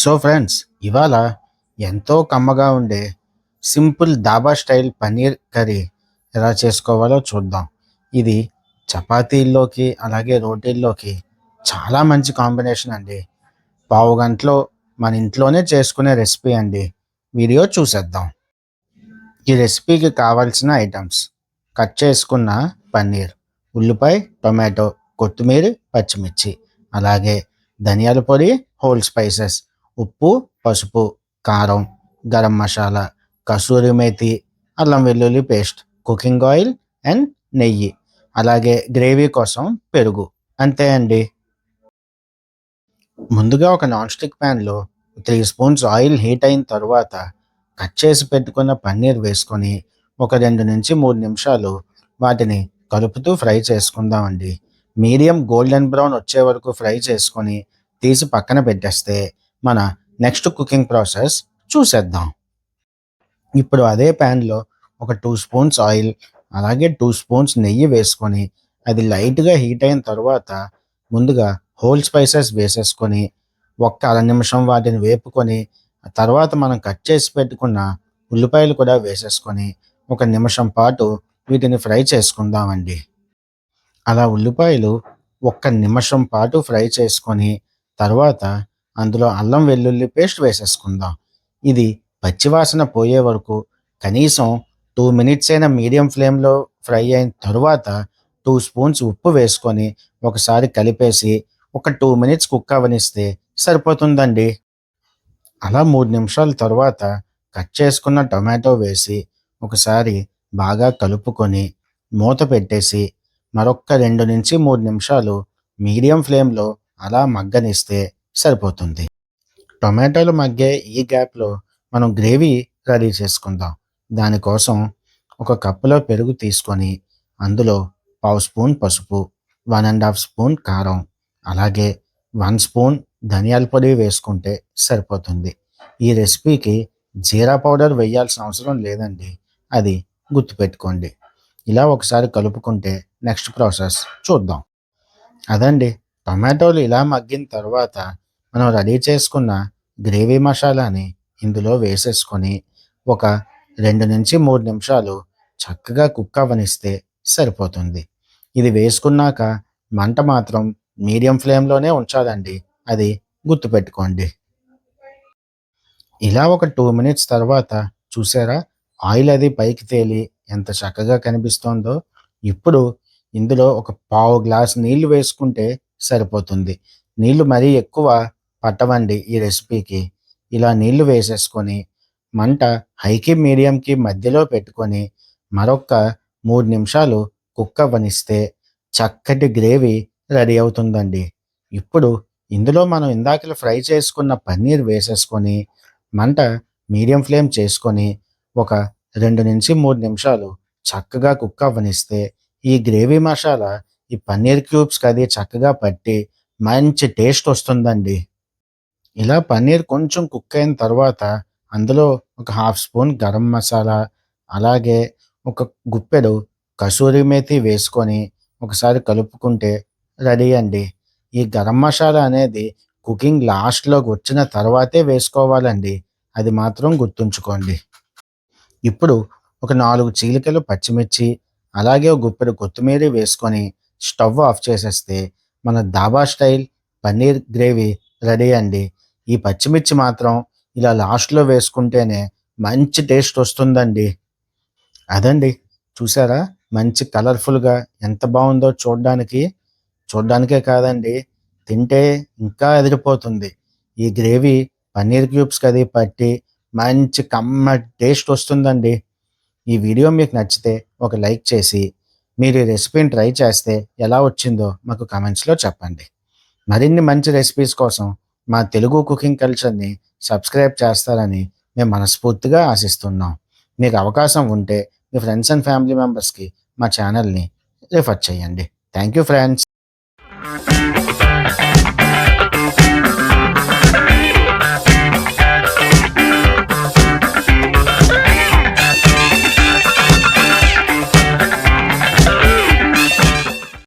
So friends ఇవాళ ఎంతో కమ్మగా ఉండే simple dhaba style paneer curry ఎలా చేసుకోవాలో చూద్దాం. ఇది చపాతీల్లోకి అలాగే రోటీల్లోకి చాలా మంచి కాంబినేషన్ అండి. పావు గంటలో మన ఇంట్లోనే చేసుకునే రెసిపీ అండి. వీడియో చూసేద్దాం. ఈ రెసిపీకి కావాల్సిన ఐటమ్స్ కట్ చేసుకున్న పన్నీర్ ఉల్లిపాయ టొమాటో కొత్తిమీర పచ్చిమిర్చి అలాగే ధనియాల పొడి హోల్ స్పైసెస్ ఉప్పు పసుపు కారం గరం మసాలా కసూరి మేతి అల్లం వెల్లుల్లి పేస్ట్ కుకింగ్ ఆయిల్ అండ్ నెయ్యి. అలాగే గ్రేవీ కోసం పెరుగు. అంతే అండి. ముందుగా ఒక నాన్ స్టిక్ ప్యాన్లో త్రీ స్పూన్స్ ఆయిల్ హీట్ అయిన తర్వాత కట్ చేసి పెట్టుకున్న పన్నీర్ వేసుకొని ఒక రెండు నుంచి మూడు నిమిషాలు వాటిని కలుపుతూ ఫ్రై చేసుకుందామండి. మీడియం గోల్డెన్ బ్రౌన్ వచ్చే వరకు ఫ్రై చేసుకొని తీసి పక్కన పెట్టేస్తే మన నెక్స్ట్ కుకింగ్ ప్రాసెస్ చూసేద్దాం. ఇప్పుడు అదే ప్యాన్లో ఒక టూ స్పూన్స్ ఆయిల్ అలాగే టూ స్పూన్స్ నెయ్యి వేసుకొని అది లైట్గా హీట్ అయిన తర్వాత ముందుగా హోల్ స్పైసెస్ వేసేసుకొని ఒక్క అర నిమిషం వాటిని వేపుకొని తర్వాత మనం కట్ చేసి పెట్టుకున్న ఉల్లిపాయలు కూడా వేసేసుకొని ఒక నిమిషం పాటు వీటిని ఫ్రై చేసుకుందామండి. అలా ఉల్లిపాయలు ఒక్క నిమిషం పాటు ఫ్రై చేసుకొని తర్వాత అందులో అల్లం వెల్లుల్లి పేస్ట్ వేసేసుకుందాం. ఇది పచ్చివాసన పోయే వరకు కనీసం టూ మినిట్స్ అయినా మీడియం ఫ్లేమ్లో ఫ్రై అయిన తరువాత టూ స్పూన్స్ ఉప్పు వేసుకొని ఒకసారి కలిపేసి ఒక టూ మినిట్స్ కుక్ అవనిస్తే సరిపోతుందండి. అలా మూడు నిమిషాల తర్వాత కట్ చేసుకున్న టొమాటో వేసి ఒకసారి బాగా కలుపుకొని మూత పెట్టేసి మరొక్క రెండు నుంచి మూడు నిమిషాలు మీడియం ఫ్లేమ్లో అలా మగ్గనిస్తే సరిపోతుంది. టొమాటోలు మగ్గే ఈ గ్యాప్లో మనం గ్రేవీ రెడీ చేసుకుందాం. దానికోసం ఒక కప్పులో పెరుగు తీసుకొని అందులో పావు స్పూన్ పసుపు వన్ అండ్ హాఫ్ స్పూన్ కారం అలాగే వన్ స్పూన్ ధనియాల పొడి వేసుకుంటే సరిపోతుంది. ఈ రెసిపీకి జీరా పౌడర్ వేయాల్సిన అవసరం లేదండి అది గుర్తుపెట్టుకోండి. ఇలా ఒకసారి కలుపుకుంటే నెక్స్ట్ ప్రాసెస్ చూద్దాం. అదండి టొమాటోలు ఇలా మగ్గిన తర్వాత మనం రెడీ చేసుకున్న గ్రేవీ మసాలాని ఇందులో వేసేసుకొని ఒక రెండు నుంచి మూడు నిమిషాలు చక్కగా కుక్ అవ్వనిస్తే సరిపోతుంది. ఇది వేసుకున్నాక మంట మాత్రం మీడియం ఫ్లేమ్లోనే ఉంచాలండి. అది గుర్తుపెట్టుకోండి. ఇలా ఒక టూ మినిట్స్ తర్వాత చూసారా? ఆయిల్ అది పైకి తేలి ఎంత చక్కగా కనిపిస్తోందో. ఇప్పుడు ఇందులో ఒక పావు గ్లాస్ నీళ్ళు వేసుకుంటే సరిపోతుంది. నీళ్ళు మరీ ఎక్కువ పట్టవండి ఈ రెసిపీకి. ఇలా నీళ్ళు వేసేసుకొని మంట హైకి మీడియంకి మధ్యలో పెట్టుకొని మరొక మూడు నిమిషాలు కుక్ అవ్వనిస్తే చక్కటి గ్రేవీ రెడీ అవుతుందండి. ఇప్పుడు ఇందులో మనం ఇందాకలు ఫ్రై చేసుకున్న పన్నీర్ వేసేసుకొని మంట మీడియం ఫ్లేమ్ చేసుకొని ఒక రెండు నుంచి మూడు నిమిషాలు చక్కగా కుక్ అవ్వనిస్తే ఈ గ్రేవీ మసాలా ఈ పన్నీర్ క్యూబ్స్కి అది చక్కగా పట్టి మంచి టేస్ట్ వస్తుందండి. ఇలా పన్నీర్ కొంచెం కుక్ అయిన తర్వాత అందులో ఒక హాఫ్ స్పూన్ గరం మసాలా అలాగే ఒక గుప్పెడు కసూరి మేతి వేసుకొని ఒకసారి కలుపుకుంటే రెడీ అండి. ఈ గరం మసాలా అనేది కుకింగ్ లాస్ట్లోకి వచ్చిన తర్వాతే వేసుకోవాలండి. అది మాత్రం గుర్తుంచుకోండి. ఇప్పుడు ఒక నాలుగు చీలికలు పచ్చిమిర్చి అలాగే ఒక గుప్పెడు కొత్తిమీర వేసుకొని స్టవ్ ఆఫ్ చేసేస్తే మన dhaba style paneer gravy ready అండి. ఈ పచ్చిమిర్చి మాత్రం ఇలా లాస్ట్లో వేసుకుంటేనే మంచి టేస్ట్ వస్తుందండి. అదండి. చూసారా? మంచి కలర్ఫుల్గా ఎంత బాగుందో చూడడానికి. చూడడానికే కాదండి తింటే ఇంకా ఎదిరిపోతుంది. ఈ గ్రేవీ పన్నీర్ క్యూబ్స్కి అది పట్టి మంచి కమ్మ టేస్ట్ వస్తుందండి. ఈ వీడియో మీకు నచ్చితే ఒక లైక్ చేసి మీరు ఈ రెసిపీని ట్రై చేస్తే ఎలా వచ్చిందో మాకు కమెంట్స్లో చెప్పండి. మరిన్ని మంచి రెసిపీస్ కోసం మా తెలుగు కుకింగ్ కల్చర్ని సబ్స్క్రైబ్ చేస్తారని మేము మనస్ఫూర్తిగా ఆశిస్తున్నాం. మీకు అవకాశం ఉంటే మీ ఫ్రెండ్స్ అండ్ ఫ్యామిలీ మెంబర్స్కి మా ఛానల్ని రిఫర్ చేయండి. Thank you friends.